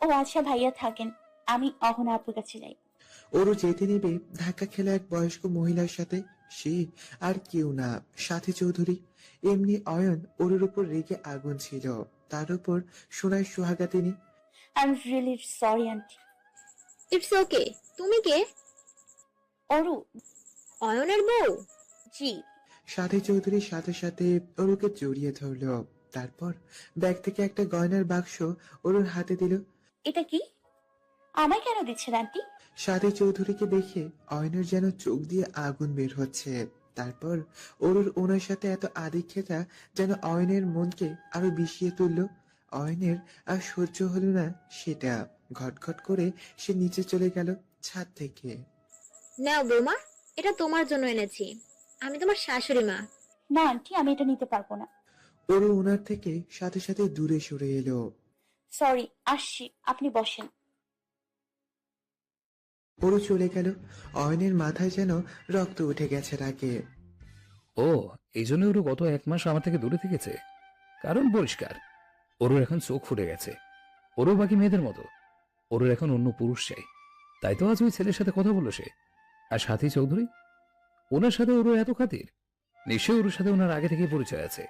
ও আচ্ছা ভাইয়া থাকেন। আমি অহনা আপুর কাছে যাই। ওরও যেতে নেবে। ধাক্কা খেলা এক বয়স্ক মহিলার সাথে। সে আর কেউ না। সাথী চৌধুরী। এমনি অয়ন ওর উপর রেগে আগুন ছিল। তার উপর সোনায় সোহাগা তিনি। I am really sorry aunty it's okay তুমি কে? অরু। অয়নের বউ? জি। সাথী চৌধুরীর সাথে সাথে ওরুকে জড়িয়ে ধরলো। তারপর ব্যাগ থেকে একটা গয়নার বাক্স ওরুর হাতে দিল। এটা কি? আমায় কেন দিচ্ছেন আন্টি? সাথী চৌধুরীকে দেখে অয়নের যেন চোখ দিয়ে আগুন বের হচ্ছে। তারপর অরুর ওনার সাথে এত আদিক্ষেতা যেন অয়নের মনকে আরও বিষিয়ে তুলল। অয়নের আর সহ্য হলো না সেটা। ঘটঘট করে সে নিচে চলে গেল ছাদ থেকে। নাও বৌমা এটা তোমার জন্য এনেছি। আমি তোমার শাশুড়ি মা। না আন্টি আমি এটা নিতে পারব না। অরু ওনার থেকে সাথে সাথে দূরে সরে এলো। সরি আসছি আপনি বসেন। অরু চলে গেল। অয়নের মাথায় যেন রক্ত উঠে গেছে রাগে ও এই জন্য ওরও গত এক মাস আমার থেকে দূরে থেকেছে। কারণ পরিষ্কার ওরও এখন চোখ ফুটে গেছে। ওরও বাকি মেয়েদের মতো। ওরও এখন অন্য পুরুষ চাই। তাই তো আজ ওই ছেলের সাথে কথা বলল সে। আর সাথী চৌধুরী? ওনার সাথে ওরও এত খাতির? নিশ্চয়ই ওর সাথে ওনার আগে থেকে পরিচয় আছে।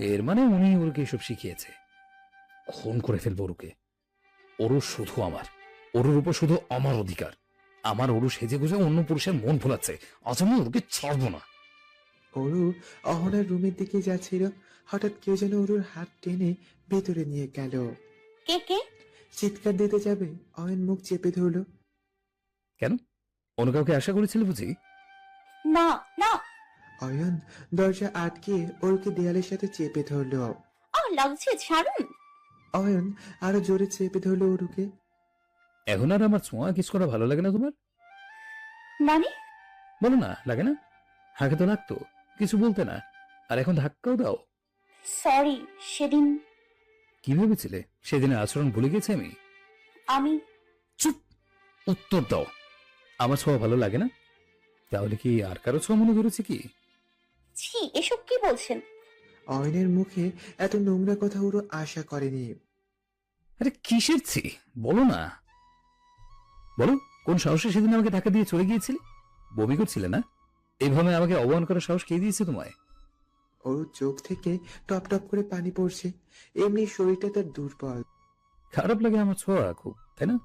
এর মানে উনি ওরকে এসব শিখিয়েছে। খুন করে ফেলব ওরুকে। ওরও শুধু আমার। ওরুর উপর শুধু আমার অধিকার। আমার ওরু সেজে গুজে অন্য পুরুষের মন ভোলাচ্ছে। আজ আমি ওরকে ছাড়বো না। অরু অহনার রুমের দিকে যাচ্ছিল। হঠাৎ কেউ যেন অরুর হাত টেনে ভেতরে নিয়ে গেল। কে কে? চিৎকার দিতে যাবে। অয়ন মুখ চেপে ধরলো। কেন? অন্য কাউকে আশা করেছিল বুঝি? না না। অয়ন দরজা আটকে ওরকে দেয়ালের সাথে চেপে ধরলো। আ লাগছে ছাড়ুন। অয়ন আরও জোরে চেপে ধরলো ওরুকে। এখন আর আমার ছোঁয়া কিস করা ভালো লাগে না তোমার? মানে? বলো না লাগে না? হাঁকে তো লাগতো কিছু বলতে না। আর এখন ধাক্কাও দাও। সরি সেদিন। কি ভেবেছিলে? সেদিনের আচরণ ভুলে গেছি আমি। আমি চুপ উত্তর দাও। আমার ছোঁয়া ভালো লাগে না? তাহলে কি আর কারও ছোঁয়া মনে ধরেছে কি? ছি এসব কি বলছেন? অয়নের মুখে এত নোংরা কথা ওরও আশা করেনি। আরে কিসের ছি? বলো না। বলো কোন সাহসে সেদিন আমাকে ধাক্কা দিয়ে চলে গিয়েছিলে? বমি করছিলে না? এইভাবে আমাকে অবমান করার সাহস কে দিয়েছে তোমায়? ওর চোখ থেকে টপ টপ করে পানি পড়ছে। এমনি শরীরটা তার দুর্বল। খারাপ লাগে আমার ছোঁয়া খুব তাই না?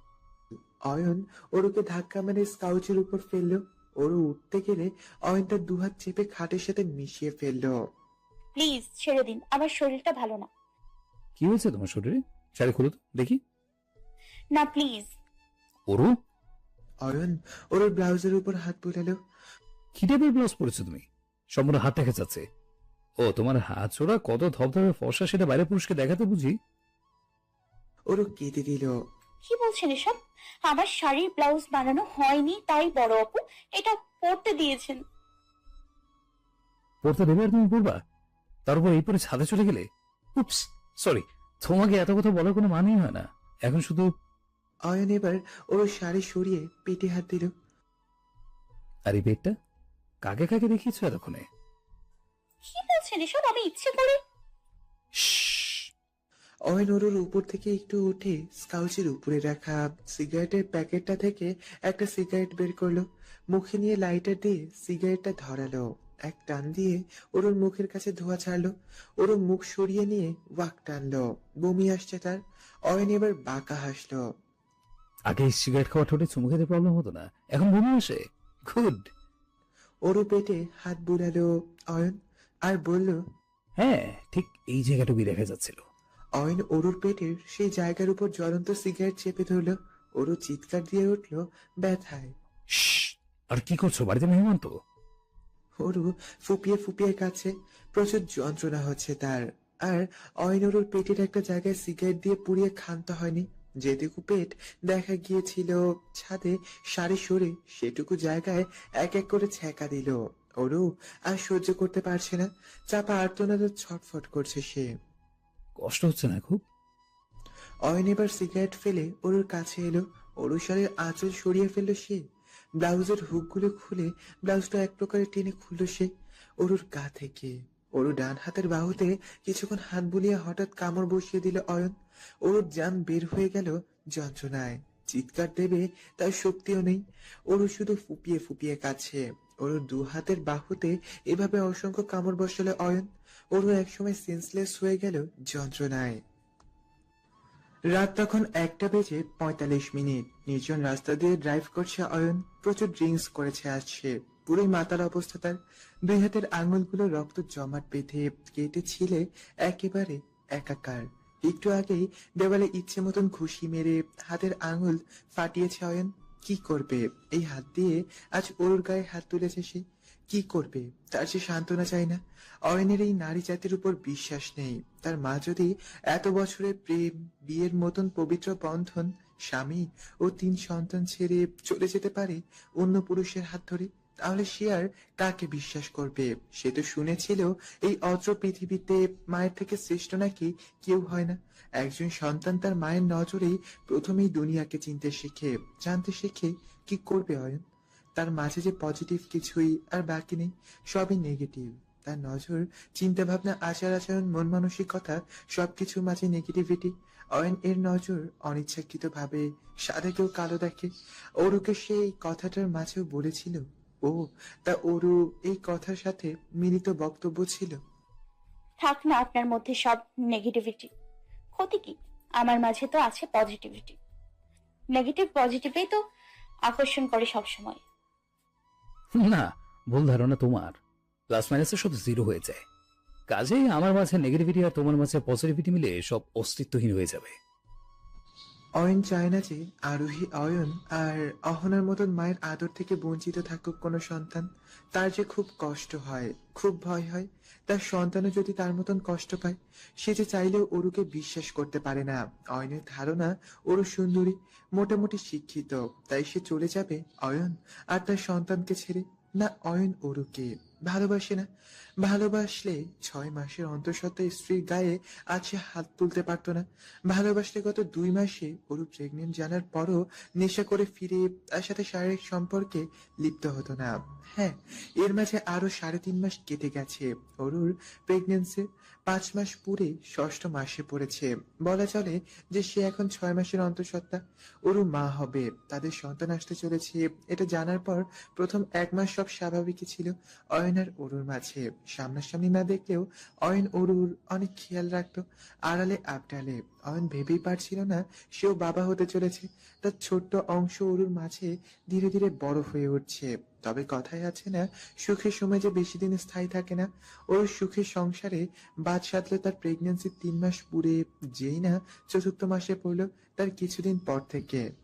অয়ন ওরুকে ধাক্কা মেরে স্কাউচের উপর ফেলল। ওরু উঠতে গেলে অয়ন তার দুহাত চেপে খাটের সাথে মিশিয়ে ফেলল। প্লিজ ছেড়ে দিন। আমার শরীরটা ভালো না। কি হয়েছে তোমার শরীরে? শাড়ি খুলো তো দেখি। না প্লিজ। ওরু? অয়ন ওর ব্লাউজের উপর হাত বুলালো। কি টাইপের ব্লাউজ পরেছো তুমি? সম্পূর্ণ হাত দেখা যাচ্ছে। ও তোমার হাত ছোড়া কত ধবধবে ফর্সা সেটা বাইরে পুরুষকে দেখাতে বুঝি। ওরও কেঁদে দিল। কি বলছেন এসব? আমার শাড়ির ব্লাউজ বানানো হয়নি তাই বড় আপু এটা পরতে দিয়েছেন। পড়তে দেবে আর তুমি পড়বা তার উপর এই পরে ছাদে চলে গেলে? উপস সরি তোমাকে এত কথা বলার কোনো মানেই হয় না। এখন শুধু অয়ন এবার ওর শাড়ি সরিয়ে পেটে হাত দিল। আর এই পেটটা? কাকে কাকে দেখিয়েছো এতক্ষণে? কি বলছেন এসব? আমি ইচ্ছে করে অয়ন ওর উপর থেকে একটু উঠে স্কাউচের উপরে রাখা সিগারেটের প্যাকেটটা থেকে একটা সিগারেট বের করল। মুখে নিয়ে লাইটার দিয়ে সিগারেটটা ধরালো। এক টান দিয়ে ওর ওর মুখের কাছে ধোয়া ছাড়লো। ওর ওর মুখ সরিয়ে নিয়ে ওয়াক টানলো। বমি আসছে তার। অয়ন এবার বাঁকা হাসলো। আগে সিগারেট খাওয়া ঠোঁটে চুমু খেতে প্রবলেম হতো না। এখন বমি আসে। গুড ওরও পেটে হাত বুলালো অয়ন আর বলল হ্যাঁ ঠিক এই জায়গাটুকুই দেখা যাচ্ছিল। অয়ন অরুর পেটের সেই জায়গার উপর জ্বলন্ত সিগারেট চেপে ধরলো। অরু চিৎকার দিয়ে উঠল ব্যথায়। আর কি করছ বাড়িতে মেহমান তো? হরু ফুপিয়ে ফুপিয়ে কাছে প্রচুর যন্ত্রণা হচ্ছে তার। আর অয়ন অরুর পেটের একটা জায়গায় সিগারেট দিয়ে পুড়িয়ে ক্ষান্ত হয়নি। যেটুকু পেট দেখা গিয়েছিল ছাদে সারি সরে সেটুকু জায়গায় এক এক করে ছ্যাঁকা দিল। অরু আর সহ্য করতে পারছে না। চাপা আর্তনাদ ছটফট করছে সে। কষ্ট হচ্ছে না খুব? অয়ন এবার সিগারেট ফেলে ওরুর কাছে এলো। ওরু শাড়ির আঁচল সরিয়ে ফেলল সে। ব্লাউজের হুকগুলো খুলে ব্লাউজটা এক প্রকারে টেনে খুললো সে। ওরুর গা থেকে। ওরু ডান হাতের বাহুতে কিছুক্ষণ হাত বুলিয়ে হঠাৎ কামড় বসিয়ে দিল অয়ন। ওরুর জান বের হয়ে গেল যন্ত্রণায়। চিৎকার দেবে তার শক্তিও নেই। ওরু শুধু ফুপিয়ে ফুপিয়ে কাছে ওর দু হাতের বাহুতে এভাবে অসংখ্য কামড় বসালো অয়ন। ওরু একসময় সেন্সলেস হয়ে গেল যন্ত্রণায়। রাত তখন একটা বেজে পঁয়তাল্লিশ মিনিট। নির্জন রাস্তা দিয়ে ড্রাইভ করছে অয়ন। প্রচুর ড্রিঙ্কস করেছে আসছে পুরোই মাতাল অবস্থা তার। দুই হাতের আঙুলগুলো রক্ত জমাট বেঁধে কেটে ছিলে একেবারে একাকার। একটু আগেই দেওয়ালে ইচ্ছে মতন ঘুষি মেরে হাতের আঙুল ফাটিয়েছে অয়ন। কি করবে? এই হাত দিয়ে আজ ওর গায়ে হাত তুলেছে সে। কি করবে? তার সে সান্ত্বনা চায় না। অয়নের এই নারী জাতির উপর বিশ্বাস নেই। তার মা যদি এত বছরের প্রেম, বিয়ের মতন পবিত্র বন্ধন, স্বামী ও তিন সন্তান ছেড়ে চলে যেতে পারে অন্য পুরুষের হাত ধরে, তাহলে সে আর কাকে বিশ্বাস করবে? সে তো শুনেছিল এই অত্র পৃথিবীতে মায়ের থেকে শ্রেষ্ঠ নাকি কেউ হয় না। একজন সন্তান তার মায়ের নজরেই প্রথমেই দুনিয়াকে চিনতে শেখে। জানতে শেখে কি করবে অয়ন? তার মাঝে যে পজিটিভ কিছুই আর বাকি নেই, সবই নেগেটিভ তার নজর চিন্তা ভাবনা আচার আচরণ, মন মানসিকতা, সবকিছুর মাঝে নেগেটিভিটি অয়ন এর নজর অনিচ্ছাকৃত ভাবে সাদা কেউ কালো দেখে। ওরুকে সেই কথাটার মাঝেও বলেছিল, ও, তা ওরু এই কথার সাথে মিলিত বক্তব্য ছিল? থাক না, আপনার মধ্যে সব নেগেটিভিটি ক্ষতি কি? আমার মাঝে তো আছে পজিটিভিটি নেগেটিভ পজিটিভেই তো আকর্ষণ করে সব সময় না, ভুল ধারণা তোমার। প্লাস মাইনাসে সব জিরো হয়ে যায়। কাজেই আমার মাঝে নেগেটিভিটি আর তোমার মাঝে পজিটিভিটি মিলে সব অস্তিত্বহীন হয়ে যাবে। অয়ন চায় না যে আরোহী অয়ন আর অহনার মতন মায়ের আদর থেকে বঞ্চিত থাকুক কোনো সন্তান, তার যে খুব কষ্ট হয়, খুব ভয় হয়, তার সন্তানও যদি তার মতন কষ্ট পায়, সে যে চাইলেও অরুকে বিশ্বাস করতে পারে না। অয়নের ধারণা অরু সুন্দরী, মোটামুটি শিক্ষিত, তাই সে চলে যাবে অয়ন আর তার সন্তানকে ছেড়ে, না অয়ন অরুকে। ভালোবাসে না। ভালোবাসলে ছয় মাসের অন্তঃসত্ত্বা স্ত্রীর গায়ে সে হাত তুলতে পারতো না। ভালোবাসলে গত দুই মাসে অরু প্রেগনেন্ট জানার পরও নেশা করে ফিরে তার সাথে শারীরিক সম্পর্কে লিপ্ত হতো না। হ্যাঁ এর মাঝে আরও সাড়ে তিন মাস কেটে গেছে অরুর প্রেগনেন্সি পাঁচ মাস পুরে ষষ্ঠ মাসে পড়েছে। বলা চলে যে সে এখন ছয় মাসের অন্তঃসত্ত্বা অরু মা হবে। তাদের সন্তান আসতে চলেছে। এটা জানার পর প্রথম এক মাস সব স্বাভাবিকই ছিল। অয়ন আর অরুর মাঝে সামনাসামনি না দেখলেও অয়ন অরুর অনেক খেয়াল রাখতো। আড়ালে আবডালে অয়ন ভেবেই পারছিল না সেও বাবা হতে চলেছে। তার ছোট্ট অংশ অরুর মাঝে ধীরে ধীরে বড় হয়ে উঠছে। তবে কথায় আছে না, সুখের সময় যে বেশি দিন স্থায়ী থাকে না। ওর সুখের সংসারে বাদ সাধলো তার প্রেগনেন্সির তিন মাস পুরে যেই না চতুর্থ মাসে পড়ল, তার কিছুদিন পর থেকে।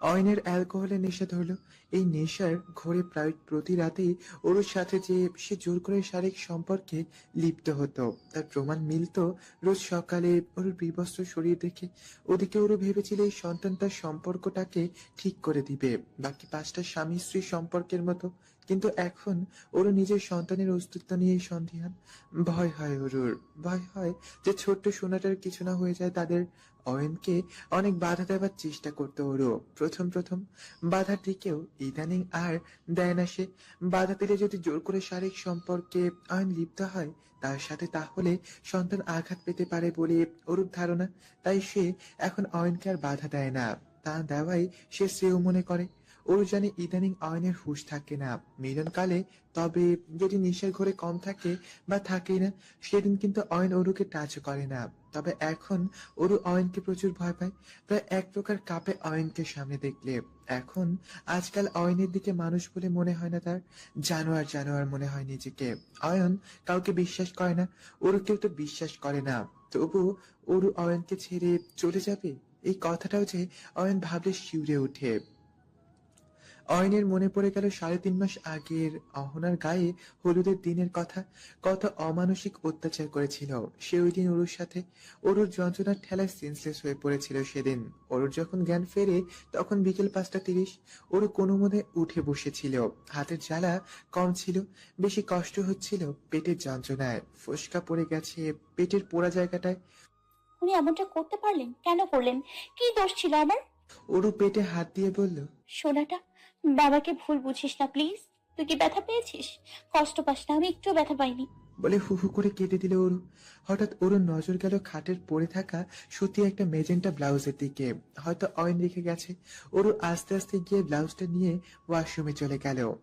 অয়নের অ্যালকোহলের নেশা ধরল এই নেশার ঘরে প্রায় প্রতি রাতেই ওর সাথে যে সে জোর করে শারীরিক সম্পর্কে লিপ্ত হতো, তার প্রমাণ মিলত রোজ সকালে ওর বিবস্ত্র শরীর দেখে ওদিকে ওরও ভেবেছিল এই সন্তান তার সম্পর্কটাকে ঠিক করে দিবে। বাকি পাঁচটা স্বামী স্ত্রী সম্পর্কের মতো কিন্তু এখন ওর নিজের সন্তানের অস্তিত্ব নিয়ে সন্ধিহান। ভয় হয় ওরুর ভয় হয় যে ছোট্ট সোনাটার কিছু না হয়ে যায় তাদের অয়নকে অনেক বাধা দেওয়ার চেষ্টা করতো ওরও। প্রথম প্রথম বাধা দিকেও ইদানিং আর দেয় না সে। বাধা দিলে যদি জোর করে শারীরিক সম্পর্কে অয়ন লিপ্ত হয়, তার সাথে তাহলে সন্তান আঘাত পেতে পারে বলে ওরূপ ধারণা। তাই সে এখন অয়নকে আর বাধা দেয় না। তা দেওয়াই সে শ্রেয় মনে করে। ওর জানে ইদানিং অয়নের হুঁশ থাকে না। মিলনকালে তবে যদি নেশার ঘরে কম থাকে বা থাকে না, সেদিন কিন্তু অয়ন অরুকে টাচ করে না। তবে এখন অরু অয়নকে প্রচুর ভয় পায়, প্রায় এক প্রকার কাপে অয়নকে সামনে দেখলে। এখন আজকাল অয়নের দিকে মানুষ বলে মনে হয় না তার, জানোয়ার জানোয়ার মনে হয় নিজেকে। অয়ন কাউকে বিশ্বাস করে না ওরু কেউ তো বিশ্বাস করে না। তবু ওরু অয়নকে ছেড়ে চলে যাবে? এই কথাটাও যে অয়ন ভাবলে শিউরে ওঠে। অয়নের মনে পড়ে গেল সাড়ে তিন মাস আগের অহনার গায়ে হলুদের দিনের কথা কত অমানসিক অত্যাচার করেছিল। সে ওই দিন ওরুর সাথে ওরুর যন্ত্রণার ঠেলায় সেন্সলেস হয়ে পড়েছিল সেদিন। ওরুর যখন জ্ঞান ফেরে তখন বিকেল পাঁচটা তিরিশ ওরু কোনো মনে উঠে বসেছিল। হাতের জ্বালা কম ছিল বেশি কষ্ট হচ্ছিল পেটের যন্ত্রণায়। ফসকা পড়ে গেছে পেটের পোড়া জায়গাটায়। উনি এমনটা করতে পারলেন? কেন করলেন? কি দোষ ছিল আমার? ওরু পেটে হাত দিয়ে বলল সোনাটা বাবাকে ভুল বুঝিস না প্লিজ তুই কি ব্যথা পেয়েছিস? কষ্ট পাস না, আমি একটু ব্যথা পাইনি। বলে হু হু করে কেটে দিল ওরু হঠাৎ অরুণ নজর গেল খাটের পরে থাকা সুতি একটা মেজেন্টা ব্লাউজের দিকে। হয়তো অয়ন রেখে গেছে। অরু আস্তে আস্তে গিয়ে ব্লাউজটা নিয়ে ওয়াশরুমে চলে গেল।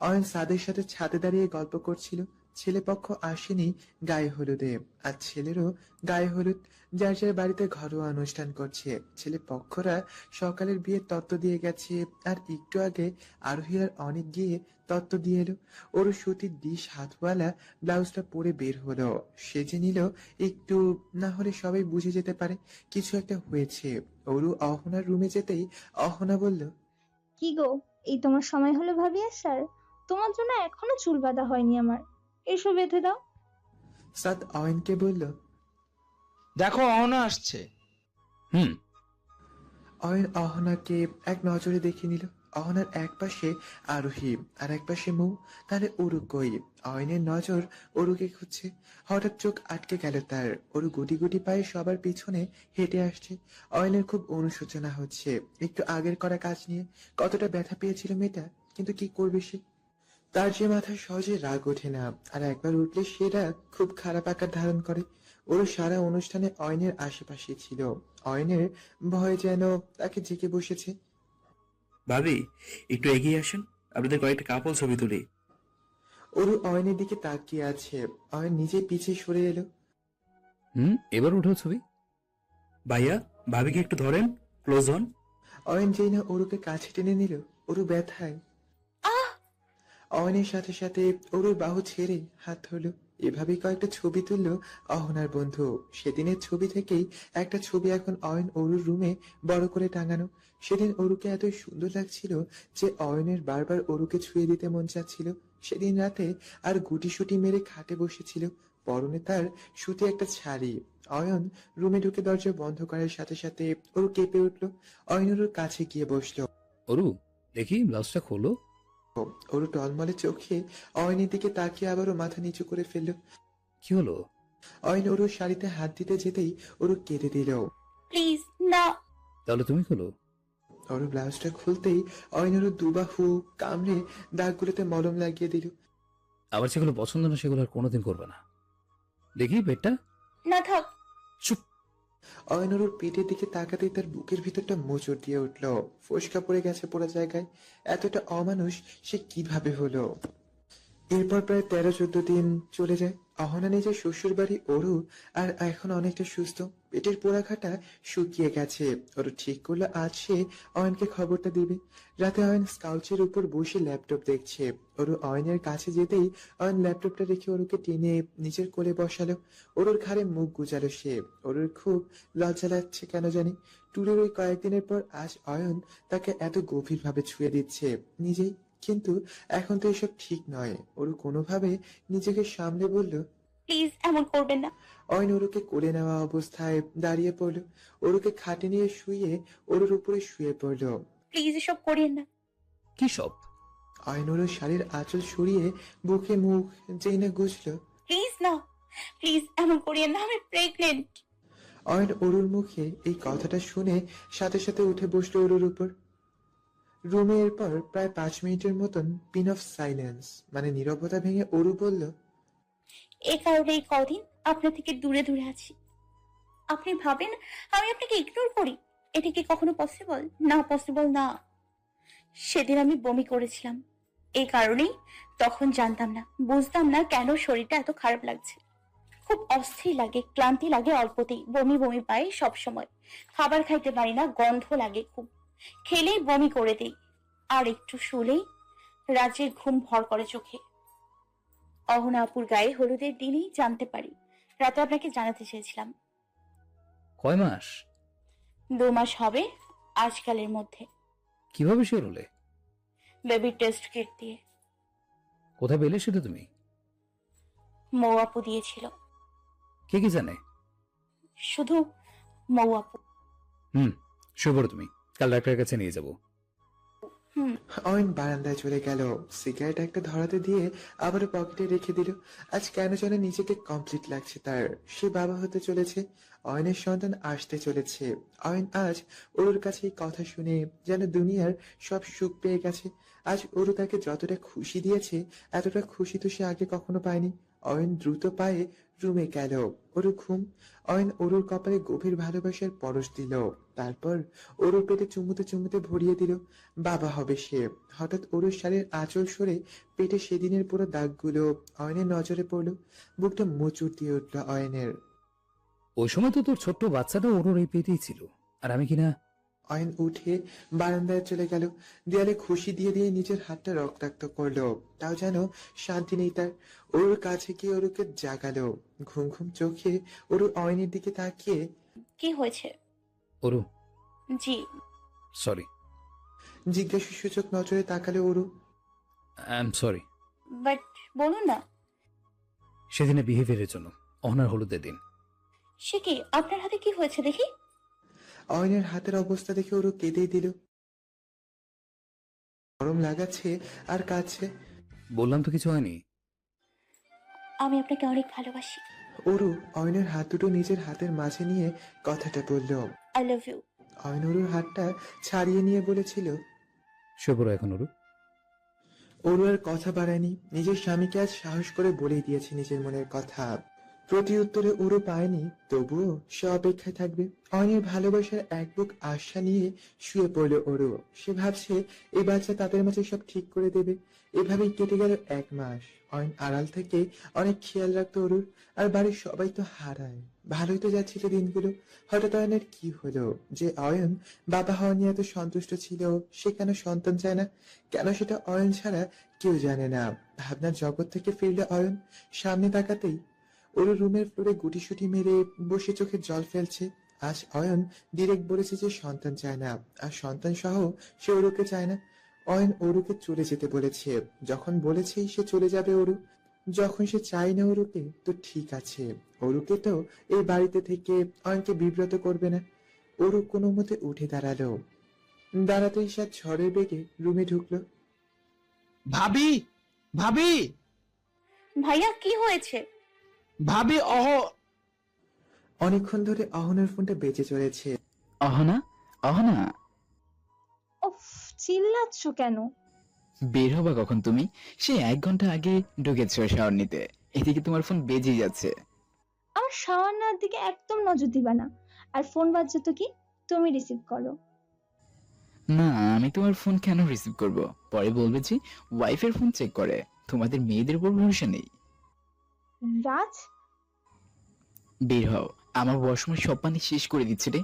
অয়ন সাদের সাথে ছাদে দাঁড়িয়ে গল্প করছিল। ছেলে পক্ষ আসেনি গায়ে হলুদে, আর ছেলেরও গায়ে হলুদ। যার যার বাড়িতে ঘরোয়া অনুষ্ঠান করছে। ছেলে পক্ষরা সকালের বিয়ের তত্ত্ব দিয়ে গেছে, আর একটু আগে আরোহীরা অনেক গিয়ে তত্ত্ব দিয়ে এলো। ওর সুতির ডিশ, হাতওয়ালা, ব্লাউজটা পরে বের হলো। সেজে নিল একটু না হলে সবাই বুঝে যেতে পারে, কিছু একটা হয়েছে। ওরু অহনার রুমে যেতেই অহনা বলল, কি গো, এই তোমার সময় হলো ভাবি আসার? তোমার জন্য এখনও চুল বাঁধা হয়নি আমার। এসো বেঁধে দাও। সাদ অয়নকে বলল দেখো অহনা আসছে। হুম। অয়ন অহনাকে এক নজরে দেখে নিল। অহনার এক পাশে আরোহী আর এক পাশে মৌ। তাহলে অরু কই? অয়নের নজর অরুকে খুঁজছে। হঠাৎ চোখ আটকে গেল তার। অরু গুটি গুটি পায়ে সবার পিছনে হেঁটে আসছে। অয়নের খুব অনুশোচনা হচ্ছে। একটু আগের করা কাজ নিয়ে কতটা ব্যথা পেয়েছিল মেয়েটা কিন্তু কি করবে সে? তার যে মাথায় সহজে রাগ ওঠে না আর একবার উঠলে সে রাগ খুব খারাপ আকার ধারণ করে। ওর সারা অনুষ্ঠানে অয়নের আশেপাশে ছিল। অয়নের ভয় যেন তাকে জেগে বসেছে। ভাবি একটু এগিয়ে আসেন। আপনাদের কয়েকটা কাপল ছবি তুলি। ওর অয়নের দিকে তাকিয়ে আছে। অয়ন নিজে পিছিয়ে সরে এলো। হুম এবার উঠো ছবি। ভাইয়া ভাবিকে একটু ধরেন। ক্লোজ হন। অয়ন যেই না ওরুকে কাছে টেনে নিল ওরু ব্যথায় অয়নের সাথে সাথে ওরুর বাহু ছেড়ে হাত ধরলো। এভাবেই কয়েকটা ছবি তুললো অহনার বন্ধু। সেদিনের ছবি থেকেই একটা ছবি এখন অয়ন অরুর রুমে বড় করে টাঙানো। সেদিন অরুকে এত সুন্দর লাগছিল যে অয়নের বারবার অরুকে ছুঁয়ে দিতে মন চাচ্ছিল। সেদিন রাতে আর গুটি সুটি মেরে খাটে বসেছিল। পরনে তার সুতি একটা শাড়ি। অয়ন রুমে ঢুকে দরজা বন্ধ করার সাথে সাথে ওরু কেঁপে উঠল। অয়ন ওরুর কাছে গিয়ে বসল। অরু, দেখি ব্লাউজটা খোলো। ওরু টলমলে চোখে অয়নের দিকে তাকিয়ে আবারও মাথা নিচু করে ফেলল। কি হলো? অয়ন ওর শাড়িতে হাত দিতে যেতেই ওর কেঁদে দিল। প্লিজ না। তাহলে তুমি খোলো? ওর ব্লাউজটা খুলতেই অয়ন ওর দুবাহু কামড়ে দাগগুলোতে মলম লাগিয়ে দিল। আবার যেগুলো পছন্দ না সেগুলো আর কোনোদিন করবে না। দেখি পেটটা। না থাক। চুপ। অয়ন ওর পেটের দিকে তাকাতেই তার বুকের ভিতরটা মোচড় দিয়ে উঠল। ফসকা পড়ে গেছে পোড়া জায়গায়। এতটা অমানুষ, সে কীভাবে হলো? এরপর প্রায় তেরো চোদ্দ দিন চলে যায়। অহনা নিজের শ্বশুর বাড়ি ওরু আর এখন অনেকটা সুস্থ। পেটের পোড়াঘাটা শুকিয়ে গেছে। ওরু ঠিক করল আজ সে অয়নকে খবরটা দিবে। রাতে অয়ন স্কাউচের উপর বসে ল্যাপটপ দেখছে। ওরু অয়নের কাছে যেতেই অয়ন ল্যাপটপটা রেখে ওরুকে টেনে নিজের কোলে বসালো। ওরুর ঘাড়ে মুখ গুজালো সে। ওরুর খুব লজ্জা লাগছে কেন জানি? ট্যুরের ওই কয়েকদিনের পর আজ অয়ন তাকে এত গভীরভাবে ছুঁয়ে দিচ্ছে। নিজেই। কিন্তু এখন তো এসব ঠিক নয়। ওরু কোনোভাবে নিজেকে সামলে বলল প্লিজ এমন করবেন না। অয়ন ওরুকে কোলে নেওয়া অবস্থায় দাঁড়িয়ে পড়ল। ওরুকে খাটে নিয়ে শুয়ে ওরুর উপরে শুয়ে পড়ল। প্লিজ এসব করিয়েন না। কি সব? অয়ন ওরুর শাড়ির আঁচল সরিয়ে বুকে মুখ যেই না গুছল প্লিজ না প্লিজ এমন করিয়েন না আমি প্রেগনেন্ট অয়ন অরুর মুখে এই কথাটা শুনে সাথে সাথে উঠে বসল অরুর উপর। রুমে এরপর প্রায় পাঁচ মিনিটের মতন পিন অফ সাইলেন্স মানে নীরবতা ভেঙে অরু বলল এ কারণে এই কদিন আপনার থেকে দূরে দূরে আছি। আপনি ভাবেন আমি আপনাকে ইগনোর করি? এটা কি কখনো পসিবল না পসিবল না। সেদিন আমি বমি করেছিলাম। এই কারণেই তখন জানতাম না, বুঝতাম না কেন শরীরটা এত খারাপ লাগছে। খুব অস্থির লাগে, ক্লান্তি লাগে অল্পতেই, বমি বমি পাই সব সময় খাবার খাইতে পারি না, গন্ধ লাগে খুব। খেলেই বমি করে দেই। আর একটু শুলেই রাজ্যের ঘুম ভর করে চোখে। অহনা আপুর গায়ে হলুদের দিনই জানতে পারি। রাতে আপনাকে জানাতে চেয়েছিলাম। কয় মাস? দু মাস হবে আজকালের মধ্যে। কীভাবে শিওর হলে? বেবি টেস্ট কিট দিয়ে। কোথায় পেলে সেটা তুমি? মৌ আপু দিয়েছিল। কে কি জানে? শুধু মৌ আপু হুম শুয়ে পড়ো তুমি। কাল ডাক্তারের কাছে নিয়ে যাব। অয়ন বারান্দায় চলে গেল। সিগারেট একটা ধরাতে দিয়ে আবারও পকেটে রেখে দিল। আজ কেন যেন নিজেকে কমপ্লিট লাগছে তার। সে বাবা হতে চলেছে। অয়নের সন্তান আসতে চলেছে। অয়ন আজ ওর কাছে কথা শুনে যেন দুনিয়ার সব সুখ পেয়ে গেছে। আজ ওরু তাকে যতটা খুশি দিয়েছে, এতটা খুশি তো সে আগে কখনো পায়নি। অয়ন দ্রুত পায়ে রুমে গেল। ওরু ঘুম, অয়ন অরুর কপালে গভীর ভালোবাসার পরশ দিল। তারপর অরুর পেটে চুমুতে চুমুতে ভরিয়ে দিল, বাবা হবে সে। হঠাৎ অরুর শাড়ির আঁচল সরে পেটে সেদিনের পুরো দাগগুলো অয়নের নজরে পড়ল, বুকটা মুচুর দিয়ে উঠল অয়নের। ওই সময় তো তোর ছোট্ট বাচ্চাটা ওর এই পেটেই ছিল। আর আমি কিনা অয়ন উঠে বারান্দায় চলে গেল। দেয়ালে খুশি দিয়ে দিয়ে নিজের হাতটা রক্তাক্ত করল। তাও যেন শান্তি নেই তার। ওর কাছে গিয়ে ওরকে জাগালো। ঘুম ঘুম চোখে ওর অয়নের দিকে তাকিয়ে কি হয়েছে? ওরু? জি। সরি জিজ্ঞাসা সূচক নজরে তাকালো ওরু। আই এম সরি বাট বলুন না। সেদিনে বিহেভিয়ারের জন্য অনার হলুদের দিন সে কি আপনার হাতে কি হয়েছে দেখি? অয়নের হাতের অবস্থা দেখে ওরু কেঁদেই দিল। গরম লাগাচ্ছে আর কাছে বললাম তো কিছু হয়নি। আমি আপনাকে অনেক ভালোবাসি। ওরু অয়নের হাত দুটো নিজের হাতের মাঝে নিয়ে কথাটা বলল। আই লাভ ইউ অয়ন ওরুর হাতটা ছাড়িয়ে নিয়ে বলেছিল। পড়ো এখন ওরু। ওরু আর কথা বাড়ায়নি। নিজের স্বামীকে আজ সাহস করে বলেই দিয়েছে নিজের মনের কথা। প্রতি উত্তরে ওরু পায়নি, তবুও সে অপেক্ষায় থাকবে। অয়নের ভালোবাসার এক বুক আশা নিয়ে শুয়ে পড়ল ওরু সে ভাবছে এই বাচ্চা তাদের মাঝে সব ঠিক করে দেবে। এভাবেই কেটে গেল এক মাস। অয়ন আড়াল থেকে অনেক খেয়াল রাখতো অরুর আর বাড়ির সবাই তো হারায়। ভালোই তো যাচ্ছিল দিনগুলো। হঠাৎ অয়নের কি হলো? যে অয়ন বাবা হওয়া নিয়ে এত সন্তুষ্ট ছিল, সে কেন সন্তান চায় না? কেন সেটা অয়ন ছাড়া কেউ জানে না। ভাবনার জগৎ থেকে ফিরলে অয়ন। সামনে তাকাতেই ওর রুমের ফ্লোরে গুটিসুটি মেরে বসে চোখে জল ফেলছে। আজ অয়ন ডিরেক্ট বলেছে যে সন্তান চায় না আর সন্তান সহ সে ওরুকে চায় না। অয়ন ওরুকে চলে যেতে বলেছে। যখন বলেছেই সে চলে যাবে ওরু যখন সে চায় না ওরুকে তো ঠিক আছে। ওরুকে তো এই বাড়িতে থেকে অয়নকে বিব্রত করবে না। ওরু কোনো মতে উঠে দাঁড়াল। দাঁড়াতেই সে ঝড়ের বেগে রুমে ঢুকলো। ভাবি! ভাবি! ভাইয়া কি হয়েছে? ভাবি অহ। অনেকক্ষণ ধরে অহনের ফোনটা বেঁচে চলেছে। অহনা? অহনা? উফ চিল্লাচ্ছ কেন? বের হবা কখন তুমি? সে এক ঘণ্টা আগে ঢুকেছো শাওয়ার নিতে। এদিকে তোমার ফোন বেজে যাচ্ছে। আমার শাওয়ার নেওয়ার দিকে একদম নজর দিবা না। আর ফোন বাজছে তো কি? তুমি রিসিভ করো। না আমি তোমার ফোন কেন রিসিভ করব? পরে বলবে যে ওয়াইফের ফোন চেক করে। তোমাদের মেয়েদের উপর ভরসা নেই। রাজ? বের হও। আমার ওয়াশরুমের সব পানি শেষ করে দিচ্ছে রে।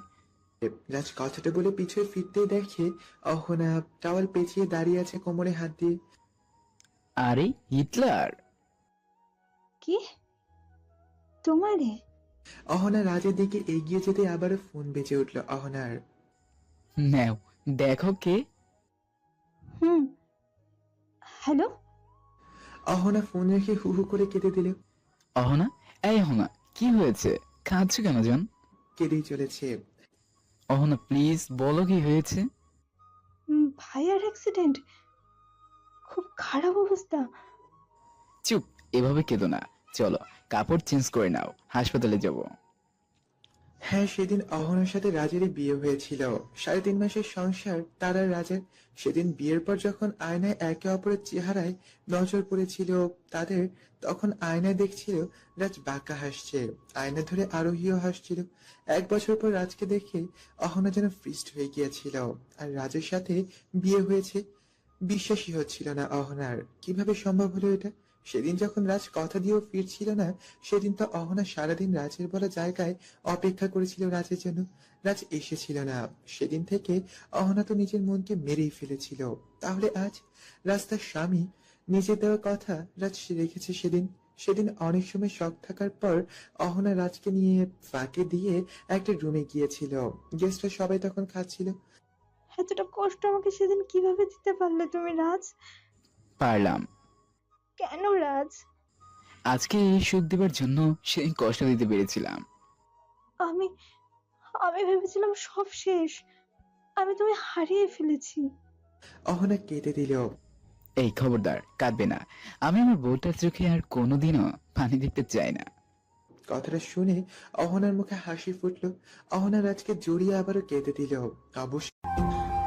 রাজ কথাটা বলে পিছনে ফিরতেই দেখে অহনা টাওয়াল পেঁচিয়ে দাঁড়িয়ে আছে কোমরে হাত দিয়ে। আরে হিটলার! কি? তোমারে? অহনা রাজের দিকে এগিয়ে যেতে আবারও ফোন বেজে উঠল অহনার। নাও দেখো কে। হুম। হ্যালো? অহনা ফোন রেখে হু হু করে কেঁদে দিল। অহনা? এই অহনা কি হয়েছে? কাঁদছো কেন জান? কেঁদেই চলেছে। অহনা প্লিজ বলো কি হয়েছে? ভাইয়ার অ্যাক্সিডেন্ট খুব খারাপ অবস্থা। চুপ এভাবে কেঁদো না। চলো কাপড় চেঞ্জ করে নাও। হাসপাতালে যাব। হ্যাঁ সেদিন অহনার সাথে রাজেরই বিয়ে হয়েছিল। সাড়ে তিন মাসের সংসার, তার আর রাজের। সেদিন বিয়ের পর যখন আয়নায় একে অপরের চেহারায় নজর পড়েছিল, তাদের তখন আয়নায় দেখছিল, রাজ বাঁকা হাসছে। আয়না ধরে আরোহীও হাসছিল। এক বছর পর রাজকে দেখে অহনা যেন ফিস্ট হয়ে গিয়েছিল। আর রাজের সাথে বিয়ে হয়েছে, বিশ্বাসই হচ্ছিল না অহনার কীভাবে সম্ভব হলো এটা? সেদিন যখন রাজ কথা দিয়েও ফিরছিল না সেদিন তো অহনা সারাদিন রাজের বলা জায়গায় অপেক্ষা করেছিল রাজের জন্য। রাজ এসেছিল না। সেদিন থেকে অহনা তো নিজের মনকে মেরেই ফেলেছিল। তাহলে আজ রাজ তার স্বামী নিজের দেওয়া কথা রাজ রেখেছে সেদিন। সেদিন অনেক সময় শখ থাকার পর অহনা রাজকে নিয়ে ফাঁকে দিয়ে একটা রুমে গিয়েছিল। গেস্টরা সবাই তখন খাচ্ছিল। এতটা কষ্ট আমাকে সেদিন কীভাবে দিতে পারলে তুমি রাজ? পারলাম। কেন রাজ আজকে এই সুখ দেবার জন্য সেদিন কষ্ট দিতে পেরেছিলাম। আমি আমি ভেবেছিলাম সব শেষ। আমি তুমি হারিয়ে ফেলেছি। অহনা কেঁদে দিল। এই খবরদার কাঁদবে না। আমি আমার বউটার চোখে আর কোনোদিনও পানি দেখতে চাই না। কথাটা শুনে অহনার মুখে হাসি ফুটলো। অহনা রাজকে জড়িয়ে আবারও কেঁদে দিল। অবশ্য